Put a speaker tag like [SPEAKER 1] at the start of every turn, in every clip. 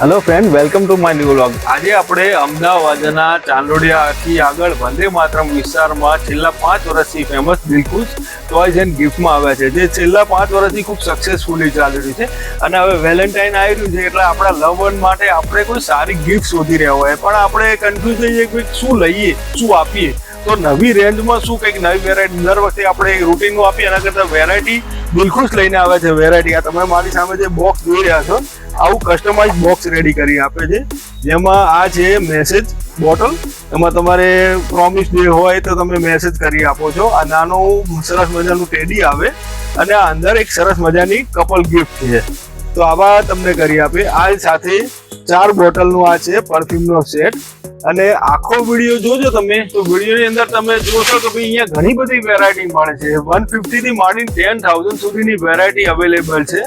[SPEAKER 1] Hello friend welcome to my new vlog આજે આપણે અમદાવાદના ચાંદોડિયાથી આગળ વંદે માતરમ વિસ્તારમાં છેલ્લા પાંચ વર્ષથી ફેમસ દિલખુશ ટોયઝ એન્ડ ગિફ્ટમાં આવ્યા છે, જે છેલ્લા પાંચ વર્ષથી ખૂબ સક્સેસફુલી ચાલી રહ્યું છે. અને હવે વેલેન્ટાઇન આવી રહ્યું છે એટલે આપણા લવ વન માટે આપણે કોઈ સારી ગિફ્ટ શોધી રહ્યા હોય. પણ આપણે કન્ફ્યુઝ થઈ જઈએ કે શું લઈએ, શું આપીએ? તો નવી રેન્જમાં શું કંઈક નવી વેરાયટી દર વખતે આપણે રૂટીનનું આપીએ, એના કરતાં વેરાયટી દિલખુશ લઈને આવે છે. વેરાયટી આ તમે મારી સામે જે બોક્સ જોઈ રહ્યા છો આવું કસ્ટમાઇઝ બોક્સ રેડી કરી આપે છે. જેમાં આ છે મેસેજ બોટલ એમાં તમારે પ્રોમિસ ડે હોય તો તમે મેસેજ કરી આપો છો. આ નાનું સરસ મજાનું ટેડી આવે. અને આ અંદર એક સરસ મજાની કપલ ગિફ્ટ છે. તો આવા તમને કરી આપે આ સાથે ચાર બોટલનું આ છે, પરફ્યુમનો સેટ. અને આખો વીડિયો જોજો તમે, તો વિડીયોની અંદર તમે જોશો કે ભાઈ અહીંયા ઘણી બધી વેરાયટી મળે છે. વન ફિફ્ટીથી માંડીને ટેન થાઉઝન્ડ સુધીની વેરાયટી અવેલેબલ છે.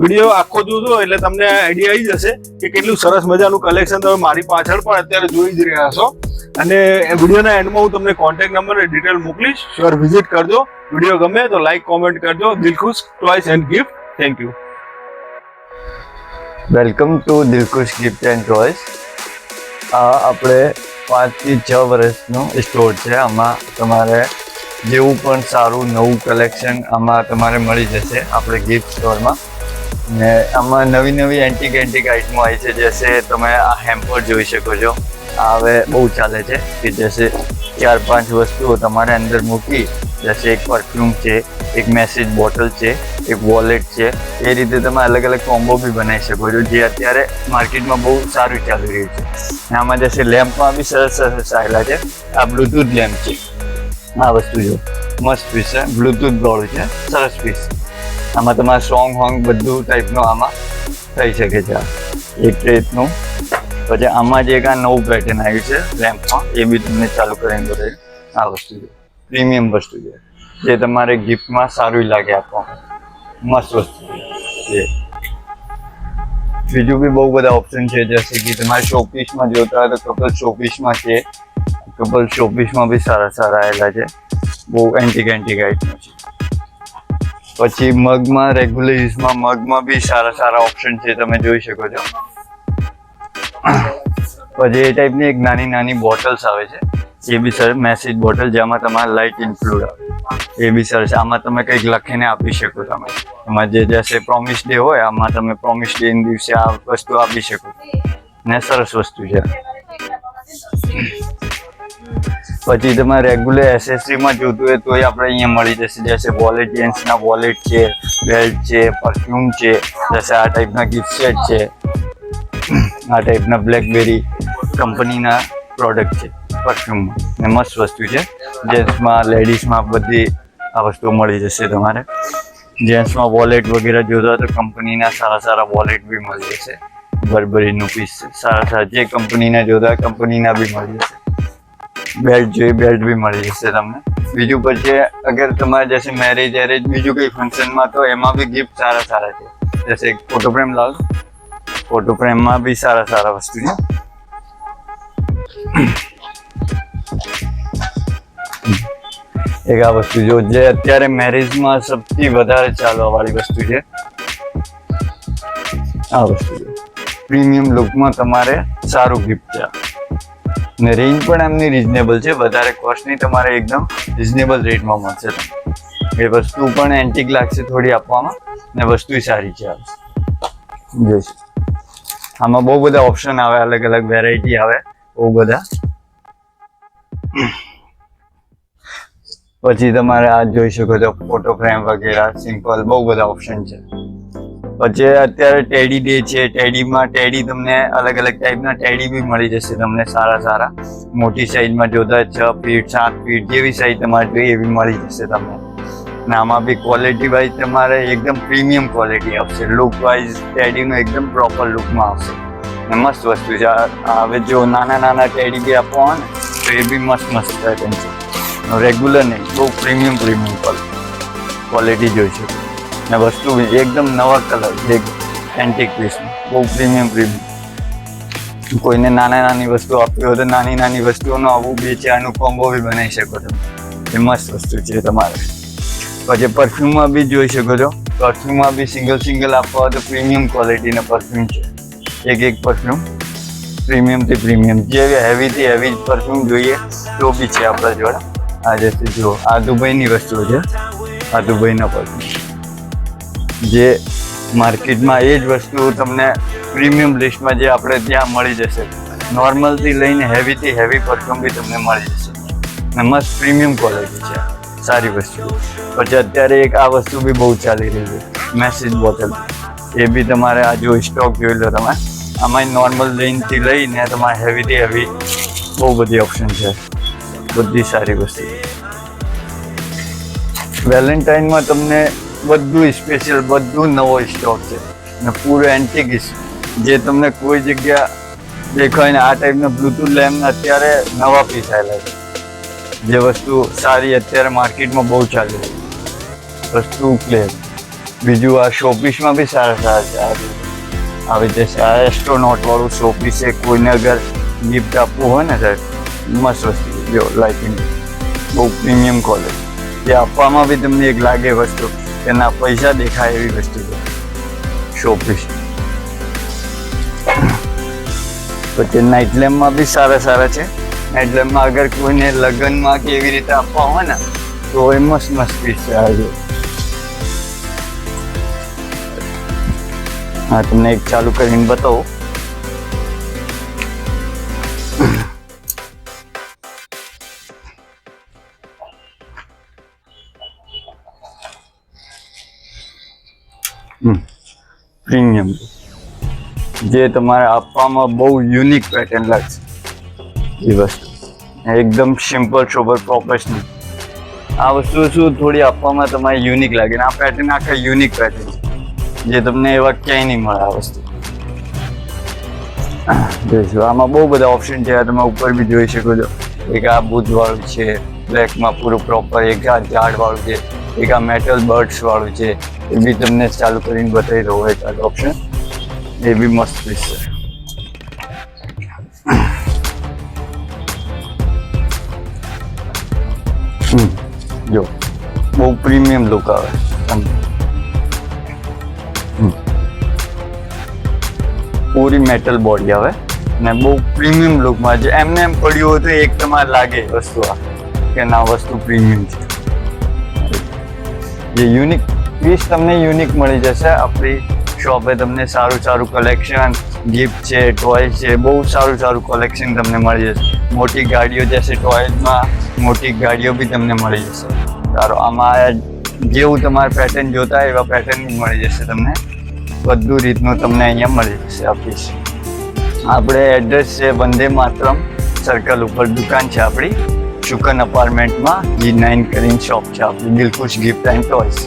[SPEAKER 1] વીડિયો આખો જોજો, એટલે તમને આઈડિયા આવી જશે કે કેટલું સરસ મજાનું કલેક્શન તમે મારી પાછળ પણ અત્યારે જોઈ જ રહ્યા છો. અને વિડીયોના એન્ડમાં હું તમને કોન્ટેક્ટ નંબર અને ડિટેલ મોકલીશ. શ્યોર વિઝિટ કરજો. વીડિયો ગમે તો લાઈક કોમેન્ટ કરજો. Dilkhush toys and gift thank you
[SPEAKER 2] welcome to Dilkhush gift and toys. આ આપણે પાંચથી છ વર્ષનું સ્ટોર છે. આમાં તમારે જેવું પણ સારું નવું કલેક્શન આમાં તમારે મળી જશે આપણે ગિફ્ટ સ્ટોરમાં. ને આમાં નવી નવી એન્ટિક એન્ટિક આઇટમો આવી છે. જેસે તમે આ હેમ્પર જોઈ શકો છો. આ હવે બહુ ચાલે છે કે જેસે ચાર પાંચ વસ્તુઓ તમારે અંદર મૂકી જશે એક પરફ્યુમ છે એક મેસેજ બોટલ છે, એક વોલેટ છે, એ રીતે તમે અલગ અલગ કોમ્બો બી બનાવી શકો છો, જે અત્યારે માર્કેટમાં બહુ સારું ચાલી રહ્યું છે. આમાં જશે લેમ્પમાં બી સરસ સરસ આવેલા છે. આ બ્લુટૂથ લેમ્પ છે. આ વસ્તુ જો, મસ્ત પીસ છે. બ્લુટૂથ ગોળું છે. સરસ પીસ આમાં તમારે સોંગ હોંગ બધું ટાઈપનું આમાં થઈ શકે છે. એક રીતનું. પછી આમાં જે એક આ નવું પેટર્ન આવ્યું છે લેમ્પમાં એ બી તમને ચાલુ કરીને બધે આ વસ્તુ છે. પ્રીમિયમ વસ્તુ છે. જે તમારે ગિફ્ટમાં સારું લાગે આપવામાં મસ્ત વસ્તુ. બીજું બી બહુ બધા ઓપ્શન છે, જૈસે કે તમારે શોપીસમાં જોતા હોય તો કપલ શોપીસમાં છે. કપલ શોપીસમાં બી સારા સારા આવેલા છે. બહુ એન્ટિક એન્ટિક આઈટમ છે. પછી મગમાં રેગ્યુલર યુઝમાં મગમાં બી સારા સારા ઓપ્શન છે, તમે જોઈ શકો છો. પછી એ ટાઈપની એક નાની નાની બોટલ્સ આવે છે. એ બી સર મેસેજ બોટલ જેમાં તમારે લાઇટ ઇન્ક્લુડ આવે. એ બી સરસ આમાં તમે કંઈક લખીને આપી શકો તમે. એમાં જે જશે પ્રોમિસ ડે હોય, આમાં તમે પ્રોમિસ ડે દિવસે આ વસ્તુ આપી શકો. ને સરસ વસ્તુ છે. પછી તમારે રેગ્યુલર એસેસરીમાં જોતું હોય તોય આપણે અહીંયા મળી જશે. જશે વોલેટ જેન્ટ્સના વોલેટ છે બેલ્ટ છે પરફ્યુમ છે જશે આ ટાઈપના ગિફ્ટ સેટ છે. આ ટાઈપના બ્લેકબેરી કંપનીના પ્રોડક્ટ છે પરફ્યુમમાં ને મસ્ત વસ્તુ છે. જેન્ટ્સમાં, લેડીઝમાં બધી આ વસ્તુઓ મળી જશે તમારે. જેન્ટ્સમાં વોલેટ વગેરે જોતા તો કંપનીના સારા સારા વોલેટ બી મળી જશે. બરબરીનું પીસ સારા સારા જે કંપનીના જોતા કંપનીના બી મળી જશે. બેલ્ટ જોઈએ બેલ્ટ બી મળી જશે તમને. બીજું પછી અગર તમારે જશે મેરેજ એરેજ બીજું કંઈ ફંક્શનમાં તો એમાં બી ગિફ્ટ સારા સારા છે. જશે ફોટો ફ્રેમ લાવ. ફોટો ફ્રેમમાં બી સારા સારા વસ્તુ છે. એક આ વસ્તુ જો, જે અત્યારે મેરેજમાં સૌથી વધારે ચાલવા વાળી વસ્તુ છે. આ વસ્તુ પ્રીમિયમ લુકમાં તમારે સારું ગિફ્ટ છે ને રેન્જ પણ એમની રિઝનેબલ છે, વધારે કોસ્ટની તમારે એકદમ રિઝનેબલ રેટમાં મળશે એ વસ્તુ પણ એન્ટિક લાગશે થોડી આપવામાં, ને વસ્તુ સારી છે જોઈશ આમાં બહુ બધા ઓપ્શન આવે અલગ અલગ વેરાયટી આવે, બહુ બધા. પછી તમારે આ જોઈ શકો છો ફોટો ફ્રેમ વગેરે સિમ્પલ બહુ બધા ઓપ્શન છે. પછી અત્યારે ટેડી ડે છે ટેડીમાં ટેડી તમને અલગ અલગ ટાઈપના ટેડી બી મળી જશે તમને સારા સારા. મોટી સાઈઝમાં જોતા છ ફીટ સાત ફીટ જેવી સાઈઝ તમારે જોઈએ એવી મળી જશે તમને. આમાં બી ક્વોલિટી વાઇઝ તમારે એકદમ પ્રીમિયમ ક્વોલિટી આવશે. લુક વાઇઝ ટેડીનો એકદમ પ્રોપર લુકમાં આવશે. મસ્ત વસ્તુ છે. હવે જો નાના નાના ટેડી બી આપવા હોય ને, તો એ બી મસ્ત મસ્ત છે. રેગ્યુલર નહીં, બહુ પ્રીમિયમ પ્રીમિયમ ક્વોલિટી જોઈ છે ને વસ્તુ એકદમ નવા કલર એક એન્ટિક પીસ બહુ પ્રીમિયમ પ્રીમિયમ કોઈને નાના નાની વસ્તુ આપવી હોય તો નાની નાની વસ્તુઓનું આવું બી છે, આનું કોમ્બો બી બનાવી શકો છો. એ મસ્ત વસ્તુ છે તમારે. પછી પરફ્યુમમાં બી જોઈ શકો છો. પરફ્યુમમાં બી સિંગલ સિંગલ આપવા હોય તો પ્રીમિયમ ક્વોલિટીના પરફ્યુમ છે. એક એક પરફ્યુમ પ્રીમિયમથી પ્રીમિયમ જે હેવીથી હેવી પરફ્યુમ જોઈએ, તો બી છે આપણા જોડે. આ જુઓ આ દુબઈની વસ્તુઓ છે. આ દુબઈના પરફ્યુમ જે માર્કેટમાં એ જ વસ્તુ તમને પ્રીમિયમ લિસ્ટમાં જે આપણે ત્યાં મળી જશે. નોર્મલથી લઈને હેવીથી હેવી પરફ્યુમ બી તમને મળી જશે. અને મસ્ત પ્રીમિયમ ક્વોલિટી છે. સારી વસ્તુ. પછી અત્યારે એક આ વસ્તુ બી બહુ ચાલી રહી છે. Message bottle. એ બી તમારે આ જો સ્ટોક જોઈ લો તમે. આમાં નોર્મલ લેનથી લઈને તમારે હેવીથી હેવી બહુ બધી ઓપ્શન છે. બધી સારી વસ્તુ. વેલેન્ટાઇનમાં તમને બધું સ્પેશિયલ બધું નવો સ્ટોક છે. ને પૂરો એન્ટિક જે તમને કોઈ જગ્યા દેખાય ને આ ટાઈપના બ્લૂટૂથ લેમ્પ અત્યારે નવા પીસ આવેલા છે. જે વસ્તુ સારી અત્યારે માર્કેટમાં બહુ ચાલે છે. વસ્તુ ક્લિયર બીજું આ શોપીસમાં બી સારા સારા છે. આવી રીતે સારા એસ્ટ્રોનોટ વાળું શોપીસ છે. કોઈને અગર ગિફ્ટ આપવું હોય ને સાહેબ મસ્ત વસ્તુ જો લાઇટિંગ બહુ પ્રીમિયમ ક્વોલિટી જે આપવામાં બી તમને એક લાગે વસ્તુ, તેના પૈસા દેખાય એવી વસ્તુ છે. શોપીસ પછી નાઇટ લેમ્પમાં બી સારા સારા છે. નાઇટ લેમ્પમાં અગર કોઈને લગ્નમાં કે એવી રીતે આપવા હોય ને, તો એ મસ્ત મસ્ત પીસ છે આજે હા, તમને એક ચાલુ કરીને બતાવો. પ્રીમિયમ. જે તમારે આપવામાં બહુ યુનિક પેટર્ન લાગશે એ વસ્તુ. એકદમ સિમ્પલ સોબર પ્રોફેશનલ આ વસ્તુ શું થોડી આપવામાં તમારે યુનિક લાગે ને આ પેટર્ન આખા યુનિક પેટર્ન છે. જે તમને એવા ક્યાંય નહીં મળે આ વસ્તુ. જોઈશું આમાં બહુ બધા ઓપ્શન છે. તમે ઉપર બી જોઈ શકો છો. એક આ બુધ વાળું છે બ્લેકમાં પૂરું પ્રોપર એક આ ઝાડવાળું છે એક આ મેટલ બર્ડ્સ વાળું છે. એ બી તમને ચાલુ કરીને બતાવી દઉં હોય ચાલુ ઓપ્શન એ બી મસ્ત પીસ છે. જો, બહુ પ્રીમિયમ લુક આવે. પૂરી મેટલ બોડી આવે. ને બહુ પ્રીમિયમ લુકમાં છે એમને એમ પડ્યું હોય તો એક તમારે લાગે વસ્તુ આ, કે ના વસ્તુ પ્રીમિયમ છે. જે યુનિક પીસ તમને યુનિક મળી જશે. આપણી શોપે તમને સારું સારું કલેક્શન ગિફ્ટ છે ટોય છે, બહુ સારું સારું કલેક્શન તમને મળી જશે. મોટી ગાડીઓ જશે ટોયમાં મોટી ગાડીઓ બી તમને મળી જશે. સારું, આમાં જેવું તમારે પેટર્ન જોતા એવા પેટર્ન મળી જશે તમને. બધું રીતનું તમને અહીંયા મળી જશે ઓફિસ આપણે એડ્રેસ છે વંદે માતરમ સર્કલ ઉપર દુકાન છે આપણી. શુકન અપાર્ટમેન્ટમાં જી નાઇન કરીને શોપ છે આપણી. દિલખુશ ગિફ્ટ એન્ડ ટોયસ